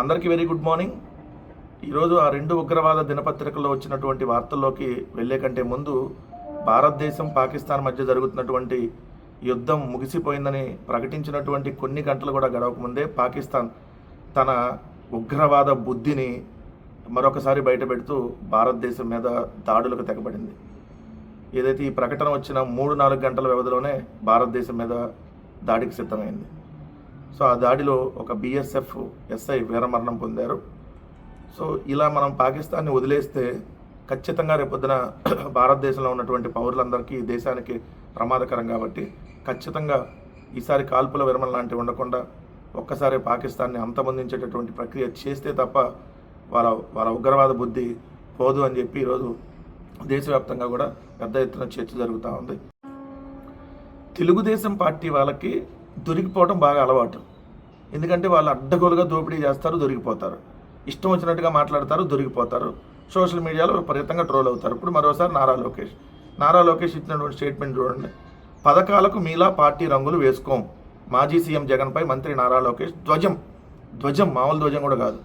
అందరికీ very good morning. ఈరోజు ఆ రెండు ఉగ్రవాద దినపత్రికల్లో వచ్చినటువంటి వార్తల్లోకి వెళ్ళే కంటే ముందు భారతదేశం పాకిస్తాన్ మధ్య జరుగుతున్నటువంటి యుద్ధం ముగిసిపోయిందని ప్రకటించినటువంటి కొన్ని గంటలు కూడా గడవకముందే పాకిస్తాన్ తన ఉగ్రవాద బుద్ధిని మరొకసారి బయటపెడుతూ భారతదేశం మీద దాడులకు తెగబడింది. ఏదైతే ఈ ప్రకటన వచ్చిన మూడు నాలుగు గంటల వ్యవధిలోనే భారతదేశం మీద దాడికి సిద్ధమైంది. సో ఆ దాడిలో ఒక బిఎస్ఎఫ్ ఎస్ఐ వీరమరణం పొందారు. సో ఇలా మనం పాకిస్తాన్ని వదిలేస్తే ఖచ్చితంగా రేపొద్దున భారతదేశంలో ఉన్నటువంటి పౌరులందరికీ ఈ దేశానికి ప్రమాదకరం కాబట్టి ఖచ్చితంగా ఈసారి కాల్పుల విరమణ లాంటివి ఉండకుండా ఒక్కసారి పాకిస్తాన్ని అంతమొందించేటటువంటి ప్రక్రియ చేస్తే తప్ప వాళ్ళ వాళ్ళ ఉగ్రవాద బుద్ధి పోదు అని చెప్పి ఈరోజు దేశవ్యాప్తంగా కూడా పెద్ద ఎత్తున చర్చ జరుగుతూ ఉంది. తెలుగుదేశం పార్టీ వాళ్ళకి దొరికిపోవటం బాగా అలవాటు. ఎందుకంటే వాళ్ళు అడ్డగోలుగా దోపిడీ చేస్తారు దొరికిపోతారు. ఇష్టం వచ్చినట్టుగా మాట్లాడతారు దొరికిపోతారు. సోషల్ మీడియాలో విపరీతంగా ట్రోల్ అవుతారు. ఇప్పుడు మరోసారి నారా లోకేష్. నారా లోకేష్ ఇచ్చినటువంటి స్టేట్మెంట్ చూడండి. పథకాలకు మీలా పార్టీ రంగులు వేసుకోం. మాజీ సీఎం జగన్పై మంత్రి నారా లోకేష్ ధ్వజం. ధ్వజం మామూలు ధ్వజం కూడా కాదు.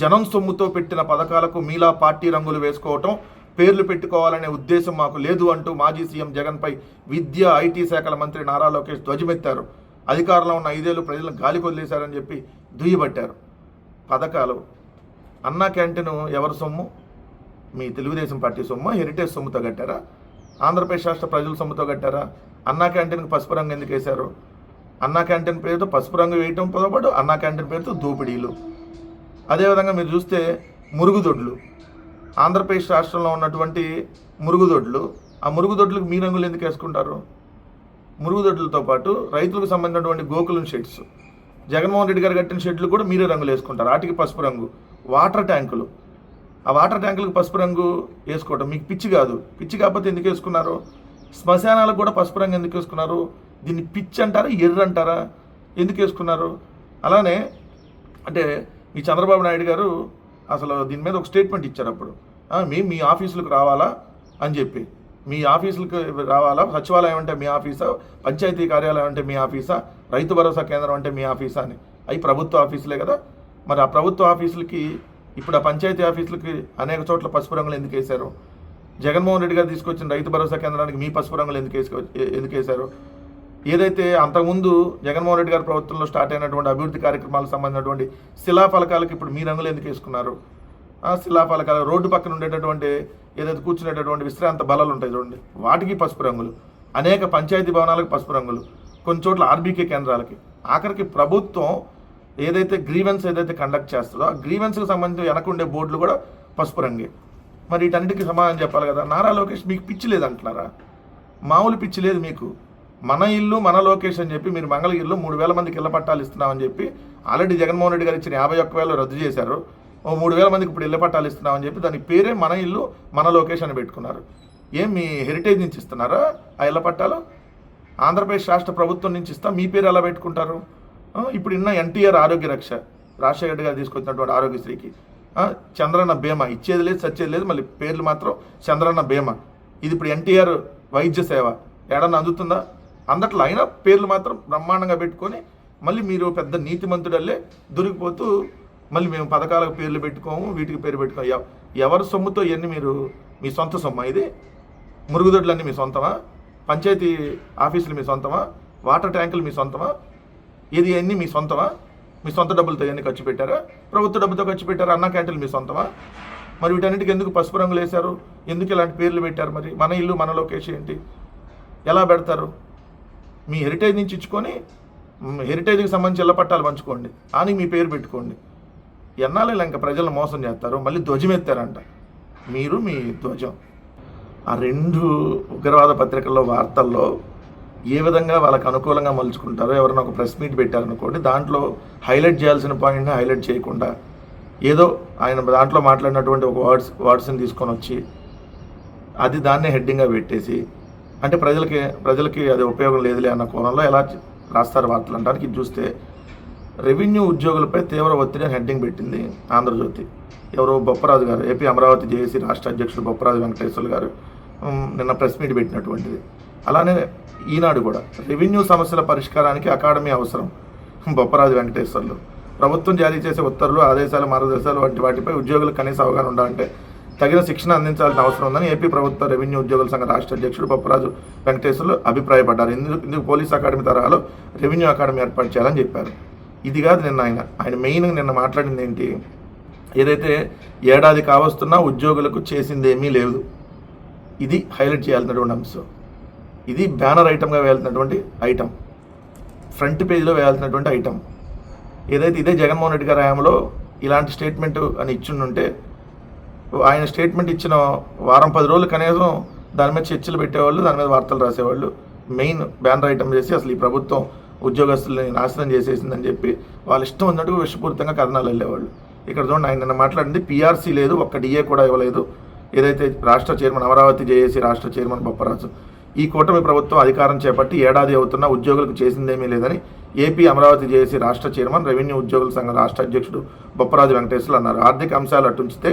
జనం సొమ్ముతో పెట్టిన పథకాలకు మీలా పార్టీ రంగులు వేసుకోవటం పేర్లు పెట్టుకోవాలనే ఉద్దేశం మాకు లేదు అంటూ మాజీ సీఎం జగన్పై విద్య ఐటీ శాఖల మంత్రి నారా లోకేష్ ధ్వజమెత్తారు. అధికారంలో ఉన్న ఐదేళ్ళు ప్రజలను గాలి వదిలేశారని చెప్పి దుయ్యబట్టారు. పథకాలు. అన్నా క్యాంటీన్ ఎవరి సొమ్ము? మీ తెలుగుదేశం పార్టీ సొమ్ము హెరిటేజ్ సొమ్ముతో కట్టారా? ఆంధ్రప్రదేశ్ రాష్ట్ర ప్రజల సొమ్ముతో కట్టారా? అన్నా క్యాంటీన్కి పసుపు రంగు ఎందుకు వేశారు? అన్నా క్యాంటీన్ పేరుతో పసుపు రంగు వేయటం పాటు అన్నా క్యాంటీన్ పేరుతో దోపిడీలు. అదేవిధంగా మీరు చూస్తే మురుగుదొడ్లు. ఆంధ్రప్రదేశ్ రాష్ట్రంలో ఉన్నటువంటి మురుగుదొడ్లు. ఆ మురుగుదొడ్లకు మీ రంగులు ఎందుకు వేసుకుంటారు? మురుగుదొడ్లతో పాటు రైతులకు సంబంధించినటువంటి గోకులం షెడ్స్. జగన్మోహన్ రెడ్డి గారు కట్టిన షెడ్లు కూడా మీరే రంగులు వేసుకుంటారు. వాటికి పసుపు రంగు. వాటర్ ట్యాంకులు. ఆ వాటర్ ట్యాంకులకు పసుపు రంగు వేసుకోవటం మీకు పిచ్చి కాదు. పిచ్చి కాకపోతే ఎందుకు వేసుకున్నారు? శ్మశానాలకు కూడా పసుపు రంగు ఎందుకు వేసుకున్నారు? దీన్ని పిచ్చి అంటారా? ఎర్ర అంటారా? ఎందుకు వేసుకున్నారు? అలానే అంటే మీ చంద్రబాబు నాయుడు గారు అసలు దీని మీద ఒక స్టేట్మెంట్ ఇచ్చారు అప్పుడు. మేము మీ ఆఫీసులకు రావాలా అని చెప్పి. మీ ఆఫీసులకు రావాలా? సచివాలయం అంటే మీ ఆఫీసా? పంచాయతీ కార్యాలయం అంటే మీ ఆఫీసా? రైతు భరోసా కేంద్రం అంటే మీ ఆఫీసా అని. అవి ప్రభుత్వ ఆఫీసులే కదా. మరి ఆ ప్రభుత్వ ఆఫీసులకి ఇప్పుడు ఆ పంచాయతీ ఆఫీసులకి అనేక చోట్ల పసుపు రంగులు ఎందుకు వేశారు? జగన్మోహన్ రెడ్డి గారు తీసుకొచ్చిన రైతు భరోసా కేంద్రానికి మీ పసుపు రంగులు ఎందుకు వేసుకో ఎందుకు వేశారు? ఏదైతే అంతకుముందు జగన్మోహన్ రెడ్డి గారి ప్రభుత్వంలో స్టార్ట్ అయినటువంటి అభివృద్ధి కార్యక్రమాలకు సంబంధించినటువంటి శిలాఫలకాలకు ఇప్పుడు మీ రంగులు ఎందుకు వేసుకున్నారు? ఆ శిలాఫలకాలు రోడ్డు పక్కన ఉండేటటువంటి ఏదైతే కూర్చునేటటువంటి విశ్రాంత బలాలు ఉంటాయి చూడండి వాటికి పసుపు రంగులు అనేక పంచాయతీ భవనాలకు పసుపు రంగులు కొన్ని చోట్ల ఆర్బీకే కేంద్రాలకి. ఆఖరికి ప్రభుత్వం ఏదైతే గ్రీవెన్స్ ఏదైతే కండక్ట్ చేస్తుందో ఆ గ్రీవెన్స్కి సంబంధించి వెనకుండే బోర్డులు కూడా పసుపు రంగే. మరి వీటన్నిటికీ సమాధానం చెప్పాలి కదా. నారా లోకేష్ మీకు పిచ్చి లేదంటున్నారా మామూలు పిచ్చి లేదు మీకు. మన ఇల్లు మన లోకేష్ అని చెప్పి మీరు మంగళగిరిలో మూడు వేల మందికి ఇళ్ళ పట్టాలు ఇస్తున్నామని చెప్పి ఆల్రెడీ జగన్మోహన్ రెడ్డి గారు ఇచ్చిన యాభై ఒక్క వేలు రద్దు చేశారు. ఓ మూడు వేల మందికి ఇప్పుడు ఇళ్ళ పట్టాలు ఇస్తున్నామని చెప్పి దాని పేరే మన ఇల్లు మన లొకేషన్ అని పెట్టుకున్నారు. ఏం మీ హెరిటేజ్ నుంచి ఇస్తున్నారా ఆ ఇళ్ళ పట్టాలు? ఆంధ్రప్రదేశ్ రాష్ట్ర ప్రభుత్వం నుంచి ఇస్తా మీ పేరు ఎలా పెట్టుకుంటారు? ఇప్పుడు ఇన్న ఎన్టీఆర్ ఆరోగ్య రక్ష రాజశేఖర రెడ్డి గారు తీసుకొచ్చినటువంటి ఆరోగ్యశ్రీకి చంద్రన్న బీమా ఇచ్చేది లేదు సచ్చేది లేదు మళ్ళీ పేర్లు మాత్రం చంద్రన్న బీమా. ఇది ఇప్పుడు ఎన్టీఆర్ వైద్య సేవ. ఏడన్నా అందుతుందా? అందట్లో అయినా పేర్లు మాత్రం బ్రహ్మాండంగా పెట్టుకొని మళ్ళీ మీరు పెద్ద నీతిమంతుడల్లే దొరికిపోతూ మళ్ళీ మేము పథకాలకు పేర్లు పెట్టుకోము వీటికి పేరు పెట్టుకోము. ఎవ- ఎవరి సొమ్ముతో ఇవన్నీ మీరు మీ సొంత సొమ్మా ఇది? మురుగుదొడ్లన్నీ మీ సొంతమా? పంచాయతీ ఆఫీసులు మీ సొంతమా? వాటర్ ట్యాంకులు మీ సొంతమా? ఇది అన్నీ మీ సొంతమా? మీ సొంత డబ్బులతో ఇవన్నీ ఖర్చు పెట్టారా? ప్రభుత్వ డబ్బుతో ఖర్చు పెట్టారా? అన్న క్యాంటీన్లు మీ సొంతమా? మరి వీటన్నిటికి ఎందుకు పసుపు రంగులు వేశారు? ఎందుకు ఇలాంటి పేర్లు పెట్టారు మరి? మన ఇల్లు మన లొకేషన్ ఏంటి? ఎలా పెడతారు? మీ హెరిటేజ్ నుంచి ఇచ్చుకొని హెరిటేజ్కి సంబంధించి ఇళ్ళ పట్టాలు పంచుకోండి. అని మీ పేరు పెట్టుకోండి. ఎన్నాళ్ళు ఇలా ఇంకా ప్రజలను మోసం చేస్తారు? మళ్ళీ ధ్వజం ఎత్తారంట. మీరు మీ ధ్వజం. ఆ రెండు ఉగ్రవాద పత్రికల్లో వార్తల్లో ఏ విధంగా వాళ్ళకి అనుకూలంగా మలుచుకుంటారో ఎవరైనా ఒక ప్రెస్ మీట్ పెట్టారనుకోండి దాంట్లో హైలైట్ చేయాల్సిన పాయింట్ని హైలైట్ చేయకుండా ఏదో ఆయన దాంట్లో మాట్లాడినటువంటి ఒక వర్డ్స్ వర్డ్స్ని తీసుకొని వచ్చి అది దాన్నే హెడ్డింగ్గా పెట్టేసి అంటే ప్రజలకి ప్రజలకి అది ఉపయోగం లేదులే అన్న కోణంలో ఎలా రాస్తారు వార్తలు? అంటానికి చూస్తే రెవెన్యూ ఉద్యోగులపై తీవ్ర ఒత్తిడి హెడ్డింగ్ పెట్టింది ఆంధ్రజ్యోతి. ఎవరో బొప్పరాజు గారు ఏపీ అమరావతి జేఏసీ రాష్ట్ర అధ్యక్షుడు బొప్పరాజు వెంకటేశ్వర్లు గారు నిన్న ప్రెస్ మీట్ పెట్టినటువంటిది. అలానే ఈనాడు కూడా రెవెన్యూ సమస్యల పరిష్కారానికి అకాడమీ అవసరం బొప్పరాజు వెంకటేశ్వర్లు. ప్రభుత్వం జారీ చేసే ఉత్తర్వులు ఆదేశాలు మార్గదర్శకాలు వంటి వాటిపై ఉద్యోగులకు కనీస అవగాహన ఉండాలంటే తగిన శిక్షణ అందించాల్సిన అవసరం ఉందని ఏపీ ప్రభుత్వ రెవెన్యూ ఉద్యోగుల సంఘ రాష్ట్ర అధ్యక్షుడు పప్పరాజు వెంకటేశ్వర్లు అభిప్రాయపడ్డారు. ఇందుకు ఇందుకు పోలీస్ అకాడమీ తరహాలో రెవెన్యూ అకాడమీ ఏర్పాటు చేయాలని చెప్పారు. ఇది కాదు నిన్న ఆయన. ఆయన మెయిన్ నిన్న మాట్లాడింది ఏంటి? ఏదైతే ఏడాది కావస్తున్నా ఉద్యోగులకు చేసింది ఏమీ లేదు. ఇది హైలైట్ చేయాల్సినటువంటి అంశం. ఇది బ్యానర్ ఐటమ్గా వేయాల్సినటువంటి ఐటమ్ ఫ్రంట్ పేజీలో వేయాల్సినటువంటి ఐటమ్ ఏదైతే ఇదే జగన్మోహన్ రెడ్డి గారి హయాంలో ఇలాంటి స్టేట్మెంట్ అని ఇచ్చిండుంటే ఆయన స్టేట్మెంట్ ఇచ్చిన వారం పది రోజులు కనీసం దాని మీద చర్చలు పెట్టేవాళ్ళు దాని మీద వార్తలు రాసేవాళ్ళు. మెయిన్ బ్యానర్ ఐటమ్ చేసి అసలు ఈ ప్రభుత్వం ఉద్యోగస్తుల్ని నాశనం చేసేసిందని చెప్పి వాళ్ళ ఇష్టం ఉన్నట్టు విషపూరితంగా కథనాలు వెళ్ళేవాళ్ళు. ఇక్కడ చూడండి ఆయన నిన్న మాట్లాడింది పీఆర్సీ లేదు ఒక్క డిఏ కూడా ఇవ్వలేదు. ఏదైతే రాష్ట్ర చైర్మన్ అమరావతి జేఏసీ రాష్ట్ర చైర్మన్ బొప్పరాజు ఈ కూటమి ప్రభుత్వం అధికారం చేపట్టి ఏడాది అవుతున్నా ఉద్యోగులకు చేసిందేమీ లేదని ఏపీ అమరావతి జేఏసీ రాష్ట్ర చైర్మన్ రెవెన్యూ ఉద్యోగుల సంఘం రాష్ట్ర అధ్యక్షుడు బొప్పరాజు వెంకటేశ్వరులు అన్నారు. ఆర్థిక అంశాలు అటుంచితే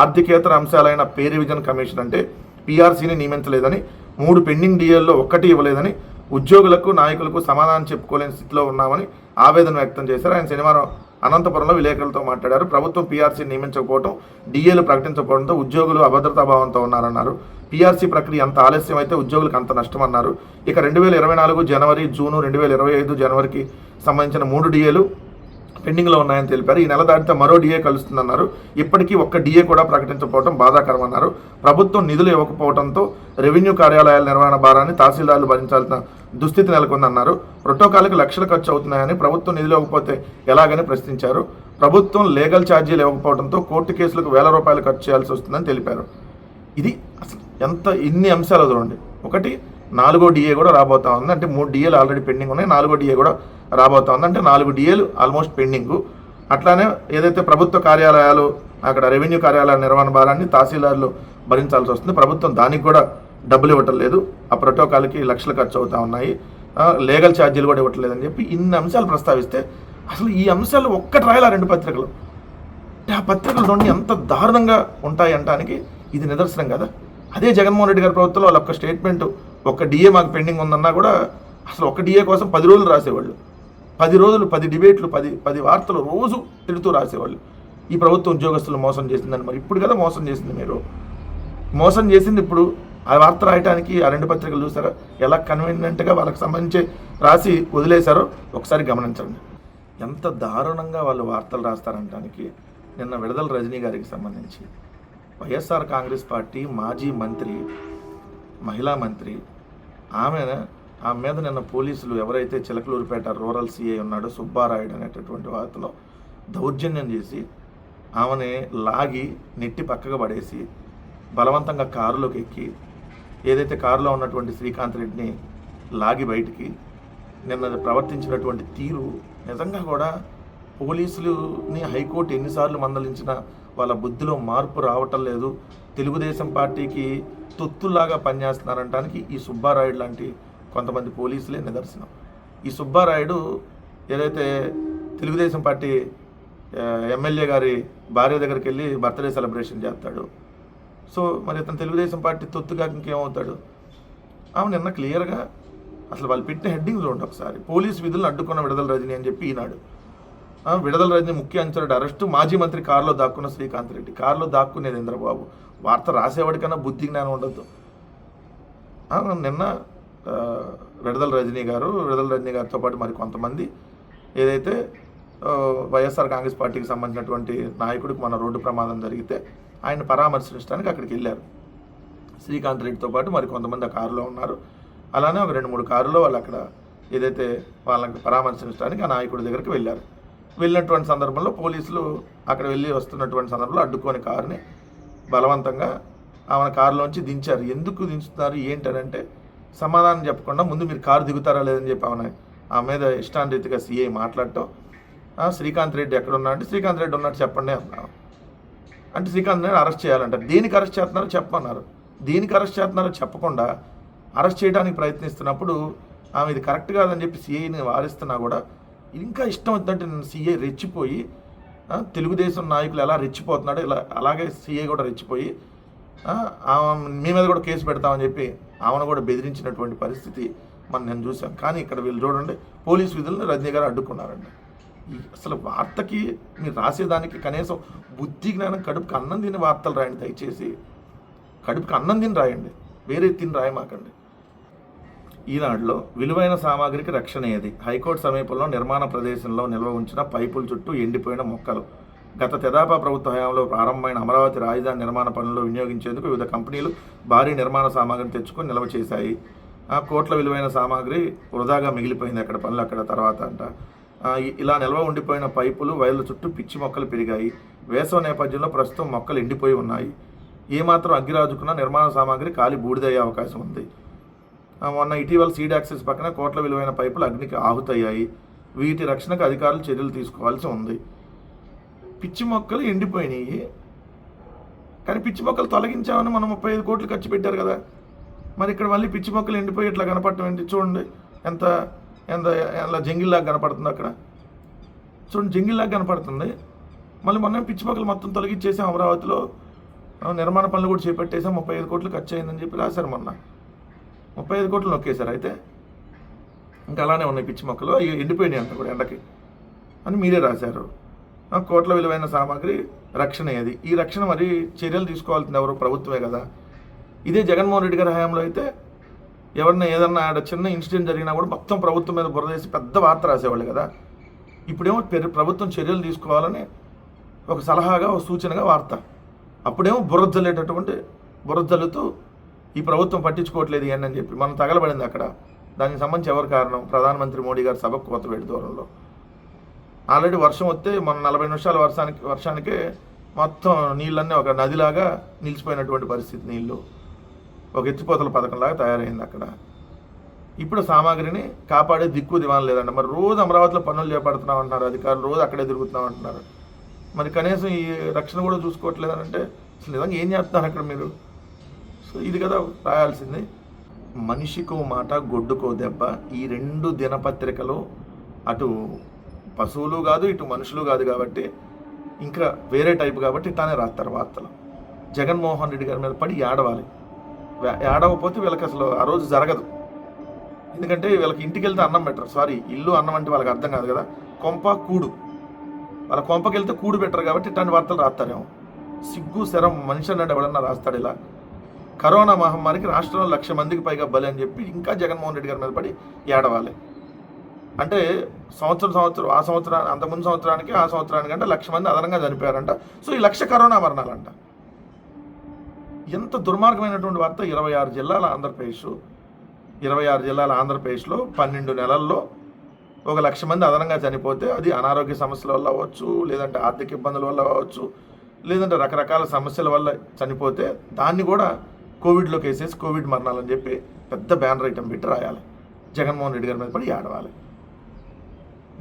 ఆర్థికేతర అంశాలైన పే రివిజన్ కమిషన్ అంటే పీఆర్సీని నియమించలేదని మూడు పెండింగ్ డిఏల్లో ఒక్కటి ఇవ్వలేదని ఉద్యోగులకు నాయకులకు సమాధానం చెప్పుకోలేని స్థితిలో ఉన్నామని ఆవేదన వ్యక్తం చేశారు. ఆయన శనివారం అనంతపురంలో విలేకరులతో మాట్లాడారు. ప్రభుత్వం పీఆర్సీ నియమించకపోవడం డిఏలు ప్రకటించకపోవడంతో ఉద్యోగులు అభద్రతాభావంతో ఉన్నారన్నారు. పీఆర్సీ ప్రక్రియ అంత ఆలస్యం అయితే ఉద్యోగులకు అంత నష్టమన్నారు. ఇక రెండు వేల ఇరవై నాలుగు జనవరి జూను రెండు వేల ఇరవై ఐదు జనవరికి సంబంధించిన మూడు డిఏలు పెండింగ్లో ఉన్నాయని తెలిపారు. ఈ నెల దాటితే మరో డిఏ కలుస్తుందన్నారు. ఇప్పటికీ ఒక్క డిఏ కూడా ప్రకటించకపోవడం బాధాకరమన్నారు. ప్రభుత్వం నిధులు ఇవ్వకపోవడంతో రెవెన్యూ కార్యాలయాల నిర్వహణ భారాన్ని తహసీల్దార్లు భరించాల్సిన దుస్థితి నెలకొందన్నారు. ప్రోటోకాల్కి లక్షలు ఖర్చు అవుతున్నాయని ప్రభుత్వం నిధులు ఇవ్వకపోతే ఎలాగని ప్రశ్నించారు. ప్రభుత్వం లీగల్ ఛార్జీలు ఇవ్వకపోవడంతో కోర్టు కేసులకు వేల రూపాయలు ఖర్చు చేయాల్సి వస్తుందని తెలిపారు. ఇది అసలు ఎంత ఇన్ని అంశాలు చూడండి. ఒకటి నాలుగో డిఏ కూడా రాబోతా ఉంది. అంటే మూడు డిఏలు ఆల్రెడీ పెండింగ్ ఉన్నాయి. నాలుగో డిఏ కూడా రాబోతోంది. అంటే నాలుగు డిఏలు ఆల్మోస్ట్ పెండింగ్ అట్లానే ఏదైతే ప్రభుత్వ కార్యాలయాలు అక్కడ రెవెన్యూ కార్యాలయాల నిర్వహణ భారాన్ని తహసీల్దార్లు భరించాల్సి వస్తుంది. ప్రభుత్వం దానికి కూడా డబ్బులు ఇవ్వటం లేదు. ఆ ప్రోటోకాల్కి లక్షలు ఖర్చు అవుతా ఉన్నాయి. లీగల్ ఛార్జీలు కూడా ఇవ్వట్లేదని చెప్పి ఇన్ని అంశాలు ప్రస్తావిస్తే అసలు ఈ అంశాలు ఒక్కటి రాయాలి ఆ రెండు పత్రికలు? అంటే ఆ పత్రికలు చూడండి ఎంత దారుణంగా ఉంటాయి అంటానికి ఇది నిదర్శనం కదా. అదే జగన్మోహన్ రెడ్డి గారి ప్రభుత్వంలో వాళ్ళ ఒక్క స్టేట్మెంట్ ఒక్క డిఏ మాకు పెండింగ్ ఉందన్నా కూడా అసలు ఒక డిఏ కోసం పది రోజులు రాసేవాళ్ళు. పది రోజులు పది డిబేట్లు పది పది వార్తలు రోజు తిడుతూ రాసేవాళ్ళు. ఈ ప్రభుత్వం ఉద్యోగస్తులు మోసం చేసిందని మరి ఇప్పుడు కదా మోసం చేసింది మీరు. మోసం చేసింది ఇప్పుడు ఆ వార్త రాయడానికి ఆ రెండు పత్రికలు చూసారా? ఎలా కన్వీనియంట్గా వాళ్ళకి సంబంధించి రాసి వదిలేశారో ఒకసారి గమనించండి. ఎంత దారుణంగా వాళ్ళు వార్తలు రాస్తారంటానికి నిన్న విడదల రజనీ గారికి సంబంధించి. వైఎస్ఆర్ కాంగ్రెస్ పార్టీ మాజీ మంత్రి మహిళా మంత్రి ఆమె ఆ మీద నిన్న పోలీసులు ఎవరైతే చిలకలూరుపేట రూరల్ సిఐ ఉన్నాడో సుబ్బారాయుడు అనేటటువంటి వార్తలో దౌర్జన్యం చేసి ఆమెని లాగి నెట్టి పక్కకు పడేసి బలవంతంగా కారులోకి ఎక్కి ఏదైతే కారులో ఉన్నటువంటి శ్రీకాంత్ రెడ్డిని లాగి బయటికి నిన్న ప్రవర్తించినటువంటి తీరు నిజంగా కూడా పోలీసులని హైకోర్టు ఎన్నిసార్లు మందలించినా వాళ్ళ బుద్ధిలో మార్పు రావటం లేదు. తెలుగుదేశం పార్టీకి తొత్తుల్లాగా పనిచేస్తున్నారంటానికి ఈ సుబ్బారాయుడు లాంటి కొంతమంది పోలీసులే నిదర్శనం. ఈ సుబ్బారాయుడు ఏదైతే తెలుగుదేశం పార్టీ ఎమ్మెల్యే గారి భార్య దగ్గరికి వెళ్ళి బర్త్డే సెలబ్రేషన్ చేస్తాడు. సో మరి ఇతను తెలుగుదేశం పార్టీ తొత్తుగా ఇంకేమవుతాడు? ఆమె నిన్న క్లియర్గా అసలు వాళ్ళు పెట్టిన హెడ్డింగ్ చూడండి ఒకసారి. పోలీస్ విధులను అడ్డుకున్న విడుదల రజని అని చెప్పి ఈనాడు. విడదల విడుదల రజని ముఖ్య అంచనాడు అరెస్టు మాజీ మంత్రి కారులో దాక్కున్న శ్రీకాంత్ రెడ్డి. కారులో దాక్కునేది ఇంద్రబాబు. వార్త రాసేవాడికన్నా బుద్ధి జ్ఞానం ఉండదు. నిన్న ఆ, విడుదల రజనీ గారు విడుదల రజనీ గారితో పాటు మరి కొంతమంది ఏదైతే వైఎస్ఆర్ కాంగ్రెస్ పార్టీకి సంబంధించినటువంటి నాయకుడికి మన రోడ్డు ప్రమాదం జరిగితే ఆయన పరామర్శించడానికి అక్కడికి వెళ్ళారు. శ్రీకాంత్ రెడ్డితో పాటు మరి కొంతమంది ఆ కారులో ఉన్నారు. అలానే ఒక రెండు మూడు కారులో వాళ్ళు అక్కడ ఏదైతే వాళ్ళకి పరామర్శించడానికి ఆ నాయకుడి దగ్గరికి వెళ్ళారు. వెళ్ళినటువంటి సందర్భంలో పోలీసులు అక్కడ వెళ్ళి వస్తున్నటువంటి సందర్భంలో అడ్డుకొని కారుని బలవంతంగా ఆమె కారులోంచి దించారు. ఎందుకు దించుతున్నారు? ఏంటనంటే సమాధానం చెప్పకుండా ముందు మీరు కారు దిగుతారా లేదని చెప్పి ఆమె ఆ మీద ఇష్టాంరీతిగా సీఐ మాట్లాడటం. శ్రీకాంత్ రెడ్డి ఎక్కడ ఉన్నా అంటే శ్రీకాంత్ రెడ్డి ఉన్నట్టు చెప్పండి అన్నారు అంటే శ్రీకాంత్ రెడ్డి అరెస్ట్ చేయాలంటారు దేనికి అరెస్ట్ చేస్తున్నారో చెప్పమన్నారు. దేనికి అరెస్ట్ చేస్తున్నారో చెప్పకుండా అరెస్ట్ చేయడానికి ప్రయత్నిస్తున్నప్పుడు ఆమె ఇది కరెక్ట్ కాదని చెప్పి సిఐని వారిస్తున్నా కూడా ఇంకా ఇష్టం వచ్చినట్టు సిఐ రెచ్చిపోయి తెలుగుదేశం నాయకులు ఎలా రెచ్చిపోతున్నాడో ఇలా అలాగే సిఐ కూడా రెచ్చిపోయి మీ మీద కూడా కేసు పెడతామని చెప్పి ఆమెను కూడా బెదిరించినటువంటి పరిస్థితి మనం నేను చూసాం కానీ ఇక్కడ వీళ్ళు చూడండి పోలీస్ విధులను రజనీ గారు అడ్డుకున్నారండి. ఈ- అసలు వార్తకి మీరు రాసేదానికి కనీసం బుద్ధి జ్ఞానం కడుపుకి అన్నం తిని వార్తలు రాయండి దయచేసి. కడుపుకి అన్నం తిని రాయండి. వేరే తిని రాయమాకండి. ఈనాడులో విలువైన సామాగ్రికి రక్షణ ఏది? హైకోర్టు సమీపంలో నిర్మాణ ప్రదేశంలో నిల్వ ఉంచిన పైపుల చుట్టూ ఎండిపోయిన మొక్కలు. గత తెదాపా ప్రభుత్వ హయాంలో ప్రారంభమైన అమరావతి రాజధాని నిర్మాణ పనుల్లో వినియోగించేందుకు వివిధ కంపెనీలు భారీ నిర్మాణ సామాగ్రిని తెచ్చుకొని నిల్వ చేశాయి. ఆ కోట్ల విలువైన సామాగ్రి వృధాగా మిగిలిపోయింది అక్కడ పనులు అక్కడ తర్వాత అంట. ఇలా నిల్వ ఉండిపోయిన పైపులు వైర్ల చుట్టూ పిచ్చి మొక్కలు పెరిగాయి. వేసవ నేపథ్యంలో ప్రస్తుతం మొక్కలు ఎండిపోయి ఉన్నాయి. ఏమాత్రం అగ్గిరాజుకున్న నిర్మాణ సామాగ్రి కాలి బూడిదయ్యే అవకాశం ఉంది. మొన్న ఇటీవల సీడ్ యాక్సెస్ పక్కన కోట్ల విలువైన పైపులు అగ్నికి ఆహుతయ్యాయి. వీటి రక్షణకు అధికారులు చర్యలు తీసుకోవాల్సి ఉంది. పిచ్చి మొక్కలు ఎండిపోయినాయి. కానీ పిచ్చి మొక్కలు తొలగించామని మనం ముప్పై ఐదు కోట్లు ఖర్చు పెట్టారు కదా. మరి ఇక్కడ మళ్ళీ పిచ్చి మొక్కలు ఎండిపోయి ఇట్లా కనపడటం ఏంటి? చూడండి. ఎంత ఎంత ఎలా జంగిల్లాగా కనపడుతుంది అక్కడ. చూడండి జంగిల్లాగా కనపడుతుంది. మళ్ళీ మొన్న పిచ్చి మొక్కలు మొత్తం తొలగించేసాం అమరావతిలో. నిర్మాణ పనులు కూడా చేపట్టేసాం. ముప్పై ఐదు కోట్లు ఖర్చు అయిందని చెప్పి రాశారు మొన్న. ముప్పై ఐదు కోట్లు నొక్కేశారు అయితే. ఇంకా అలానే ఉన్నాయి పిచ్చి మొక్కలు. ఎండిపోయినాయి అంట కూడా ఎండకి. అని మీరే రాశారు. కోట్ల విలువైన సామాగ్రి రక్షణ అది ఈ రక్షణ మరి చర్యలు తీసుకోవాల్సింది ఎవరు? ప్రభుత్వమే కదా. ఇదే జగన్మోహన్ రెడ్డి గారి హయాంలో అయితే ఎవరిన ఏదన్నా ఆడ చిన్న ఇన్సిడెంట్ జరిగినా కూడా మొత్తం ప్రభుత్వం మీద బురదేసి పెద్ద వార్త రాసేవాళ్ళు కదా. ఇప్పుడేమో ప్రభుత్వం చర్యలు తీసుకోవాలని ఒక సలహాగా ఒక సూచనగా వార్త. అప్పుడేమో బురద్దలేటటువంటి బురద్దలుతూ ఈ ప్రభుత్వం పట్టించుకోవట్లేదు అని చెప్పి. మనం తగలబడింది అక్కడ. దానికి సంబంధించి ఎవరు కారణం? ప్రధానమంత్రి మోడీ గారి సభకు కొత్తపేట దూరంలో. ఆల్రెడీ వర్షం వస్తే మన నలభై నిమిషాల వర్షానికి వర్షానికే మొత్తం నీళ్ళన్నీ ఒక నదిలాగా నిలిచిపోయినటువంటి పరిస్థితి నీళ్ళు. ఒక ఎత్తిపోతల పథకంలాగా తయారైంది అక్కడ. ఇప్పుడు సామాగ్రిని కాపాడే దిక్కు దివాన్ లేదండి. మరి రోజు అమరావతిలో పనులు చేపడుతున్నాం అంటున్నారు అధికారులు. రోజు అక్కడే తిరుగుతున్నాం అంటున్నారు మరి కనీసం ఈ రక్షణ కూడా చూసుకోవట్లేదని అంటే అసలు నిజంగా ఏం చేస్తున్నారు అక్కడ మీరు? సో ఇది కదా రాయాల్సింది. మనిషికో మాట గొడ్డుకో దెబ్బ. ఈ రెండు దినపత్రికలు అటు పశువులు కాదు ఇటు మనుషులు కాదు కాబట్టి ఇంకా వేరే టైప్ కాబట్టి తానే రాస్తారు వార్తలు. జగన్మోహన్ రెడ్డి గారి మీద పడి ఏడవాలి. ఏడవపోతే ఏడవకపోతే వీళ్ళకి అసలు ఆ రోజు జరగదు. ఎందుకంటే వీళ్ళకి ఇంటికి వెళ్తే అన్నం పెట్టరు. సారీ ఇల్లు అన్నం అంటే వాళ్ళకి అర్థం కాదు కదా. కొంప కూడు. వాళ్ళ కొంపకి వెళ్తే కూడు పెట్టరు కాబట్టి ఇట్లాంటి వార్తలు రాస్తారేమో. సిగ్గు శరం మనిషి అన్నాడు ఎవడన్నా రాస్తాడు ఇలా? కరోనా మహమ్మారికి రాష్ట్రంలో లక్ష మందికి పైగా బలి అని చెప్పి ఇంకా జగన్మోహన్ రెడ్డి గారి మీద పడి ఏడవాలి. అంటే సంవత్సరం సంవత్సరం ఆ సంవత్సరానికి అంతకుముందు సంవత్సరానికి ఆ సంవత్సరానికి అంటే లక్ష మంది అదనంగా చనిపోయారంట. సో ఈ లక్ష కరోనా మరణాలంట. ఎంత దుర్మార్గమైనటువంటి వార్త ఇరవై ఆరు జిల్లాల ఆంధ్రప్రదేశ్ ఇరవై ఆరు జిల్లాల ఆంధ్రప్రదేశ్లో పన్నెండు నెలల్లో ఒక లక్ష మంది అదనంగా చనిపోతే అది అనారోగ్య సమస్యల వల్ల అవ్వచ్చు లేదంటే ఆర్థిక ఇబ్బందుల వల్ల అవ్వచ్చు లేదంటే రకరకాల సమస్యల వల్ల చనిపోతే దాన్ని కూడా కోవిడ్లోకి వేసేసి కోవిడ్ మరణాలని చెప్పి పెద్ద బ్యానర్ ఐటమ్ పెట్టి రాయాలి. జగన్మోహన్ రెడ్డి గారి మీద పడి ఆడవాలి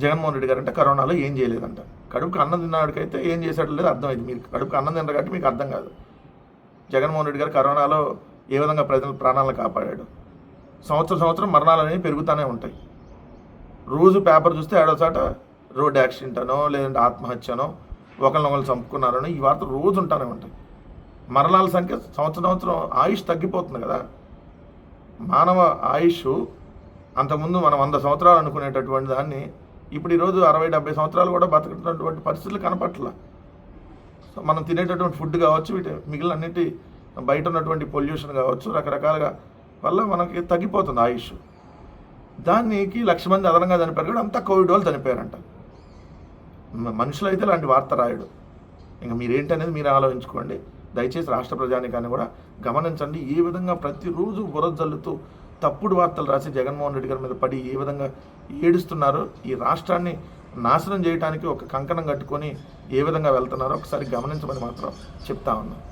జగన్మోహన్ రెడ్డి గారు అంటే కరోనాలో ఏం చేయలేదంట. కడుపుకి అన్నం తిన్నాడికైతే ఏం చేశాడు లేదు అర్థమైంది మీరు కడుపుకి అన్నం తిన్నారు కాబట్టి మీకు అర్థం కాదు. జగన్మోహన్ రెడ్డి గారు కరోనాలో ఏ విధంగా ప్రజల ప్రాణాలను కాపాడాడు? సంవత్సరం సంవత్సరం మరణాలు అనేవి పెరుగుతూనే ఉంటాయి. రోజు పేపర్ చూస్తే ఏడోసాట రోడ్ యాక్సిడెంట్ అనో లేదంటే ఆత్మహత్యనో ఒకరినొకరు చంపుకున్నారనో ఈ వార్త రోజు ఉంటానే ఉంటాయి. మరణాల సంఖ్య సంవత్సరం సంవత్సరం ఆయుష్ తగ్గిపోతుంది కదా. మానవ ఆయుష్ అంతకుముందు మనం వంద సంవత్సరాలు అనుకునేటటువంటి దాన్ని ఇప్పుడు ఈరోజు అరవై డెబ్బై సంవత్సరాలు కూడా బతకటువంటి పరిస్థితులు కనపట్ల. సో మనం తినేటటువంటి ఫుడ్ కావచ్చు వీటి మిగిలిన అన్నిటి బయట ఉన్నటువంటి పొల్యూషన్ కావచ్చు రకరకాలుగా వల్ల మనకి తగ్గిపోతుంది ఆయుష్. దానికి లక్ష మంది అదనంగా చనిపోయారు కూడా అంతా కోవిడ్ వాళ్ళు చనిపోయారంట. మనుషులు అయితే ఇలాంటి వార్త రాయడు. ఇంకా మీరేంటనేది మీరు ఆలోచించుకోండి. దయచేసి రాష్ట్ర ప్రజానికాన్ని కూడా గమనించండి. ఏ విధంగా ప్రతిరోజు బురద జల్లుతూ తప్పుడు వార్తలు రాసి జగన్మోహన్ రెడ్డి గారి మీద పడి ఏ విధంగా ఏడుస్తున్నారో? ఈ రాష్ట్రాన్ని నాశనం చేయడానికి ఒక కంకణం కట్టుకొని ఏ విధంగా వెళ్తున్నారో ఒకసారి గమనించమని మాత్రం చెప్తా ఉన్నాను